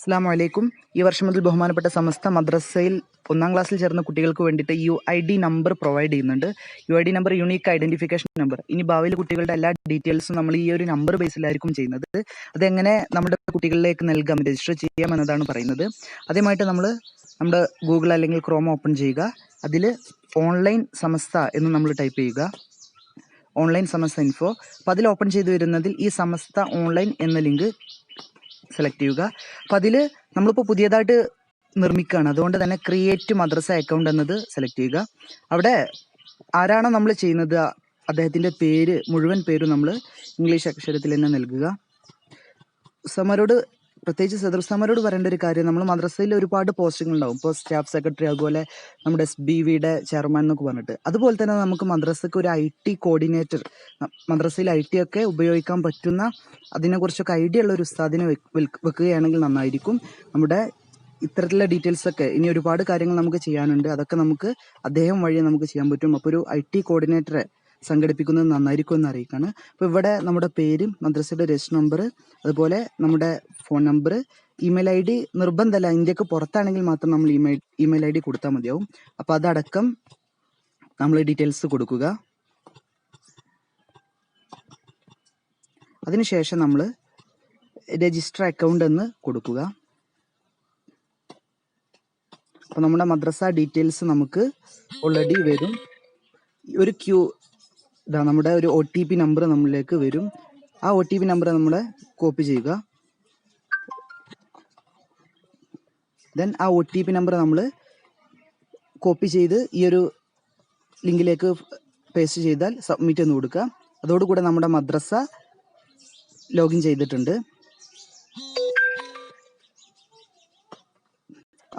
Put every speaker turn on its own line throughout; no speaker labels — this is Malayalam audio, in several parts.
അസ്സാം വലൈക്കും ഈ വർഷം മുതൽ ബഹുമാനപ്പെട്ട സമസ്ത മദ്രസയിൽ ഒന്നാം ക്ലാസ്സിൽ ചേർന്ന കുട്ടികൾക്ക് വേണ്ടിയിട്ട് U I D number provide ചെയ്യുന്നുണ്ട്. U I D number unique identification number ഇനി ഭാവിയിൽ കുട്ടികളുടെ എല്ലാ ഡീറ്റെയിൽസും നമ്മൾ ഈ ഒരു നമ്പർ ബേസിലായിരിക്കും ചെയ്യുന്നത്. അതെങ്ങനെ നമ്മുടെ കുട്ടികളിലേക്ക് നൽകാം രജിസ്റ്റർ ചെയ്യാം എന്നതാണ് പറയുന്നത്. ആദ്യമായിട്ട് നമ്മൾ നമ്മുടെ ഗൂഗിൾ അല്ലെങ്കിൽ ക്രോം ഓപ്പൺ ചെയ്യുക. അതിൽ ഓൺലൈൻ സമസ്ത എന്ന് നമ്മൾ ടൈപ്പ് ചെയ്യുക. ഓൺലൈൻ സമസ്ത ഇൻഫോ അപ്പോൾ അതിൽ ഓപ്പൺ ചെയ്തു വരുന്നതിൽ ഈ സമസ്ത ഓൺലൈൻ എന്ന ലിങ്ക് സെലക്ട് ചെയ്യുക. അപ്പം അതിൽ നമ്മളിപ്പോൾ പുതിയതായിട്ട് നിർമ്മിക്കുകയാണ്. അതുകൊണ്ട് തന്നെ ക്രിയേറ്റ് മദ്രസ അക്കൗണ്ട് എന്നത് സെലക്ട് ചെയ്യുക. അവിടെ ആരാണോ നമ്മൾ ചെയ്യുന്നത് അദ്ദേഹത്തിന്റെ പേര് മുഴുവൻ പേരും നമ്മൾ ഇംഗ്ലീഷ് അക്ഷരത്തിൽ തന്നെ നൽകുക. ഉസ്താമാരോട് പ്രത്യേകിച്ച് സദർ പറയേണ്ട ഒരു കാര്യം നമ്മൾ മദ്രസയിൽ ഒരുപാട് പോസ്റ്റിംഗ് ഉണ്ടാവും. ഇപ്പോൾ സ്റ്റാഫ് സെക്രട്ടറി അതുപോലെ നമ്മുടെ എസ് ബി വിയുടെ ചെയർമാൻ എന്നൊക്കെ പറഞ്ഞിട്ട്. അതുപോലെ തന്നെ നമുക്ക് മദ്രസക്ക് ഒരു ഐ ടി കോർഡിനേറ്റർ മദ്രസയിൽ ഐ ടി ഒക്കെ ഉപയോഗിക്കാൻ പറ്റുന്ന അതിനെക്കുറിച്ചൊക്കെ ഐഡിയ ഉള്ള ഒരു ഉസ്താദിനെ വെക്ക് വെക്ക് വെക്കുകയാണെങ്കിൽ നന്നായിരിക്കും. നമ്മുടെ ഇത്തരത്തിലുള്ള ഡീറ്റെയിൽസ് ഒക്കെ ഇനി ഒരുപാട് കാര്യങ്ങൾ നമുക്ക് ചെയ്യാനുണ്ട്. അതൊക്കെ നമുക്ക് അദ്ദേഹം വഴി നമുക്ക് ചെയ്യാൻ പറ്റും. അപ്പോൾ ഒരു ഐ ടി കോർഡിനേറ്ററെ സംഘടിപ്പിക്കുന്നത് നന്നായിരിക്കും എന്ന് അറിയിക്കാണ്. അപ്പോൾ ഇവിടെ നമ്മുടെ പേരും മദ്രസയുടെ രജിസ്റ്റർ നമ്പർ അതുപോലെ നമ്മുടെ phone number email I D നിർബന്ധമല്ല. ഇന്ത്യയ്ക്ക് പുറത്താണെങ്കിൽ മാത്രം നമ്മൾ ഇമെയിൽ ഇമെയിൽ ഐ ഡി കൊടുത്താൽ മതിയാവും. അപ്പോൾ അതടക്കം നമ്മൾ ഡീറ്റെയിൽസ് കൊടുക്കുക. അതിനുശേഷം നമ്മൾ രജിസ്റ്റർ അക്കൗണ്ട് എന്ന് കൊടുക്കുക. അപ്പോൾ നമ്മുടെ മദ്രസ ഡീറ്റെയിൽസ് നമുക്ക് ഓൾറെഡി വരും. ഒരു ക്യൂ നമ്മുടെ ഒരു ഒ ടി പി നമ്പർ നമ്മളിലേക്ക് വരും. ആ ഒ ടി പി നമ്പർ നമ്മൾ കോപ്പി ചെയ്യുക. ദെൻ ആ ഒ ടി പി നമ്പർ നമ്മൾ കോപ്പി ചെയ്ത് ഈ ഒരു ലിങ്കിലേക്ക് പേസ്റ്റ് ചെയ്താൽ സബ്മിറ്റ് എന്ന് കൊടുക്കുക. അതോടുകൂടെ നമ്മുടെ മദ്രസ ലോഗിൻ ചെയ്തിട്ടുണ്ട്.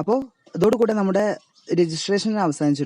അപ്പോൾ അതോടുകൂടെ നമ്മുടെ രജിസ്ട്രേഷൻ അവസാനിച്ചിട്ടുണ്ട്.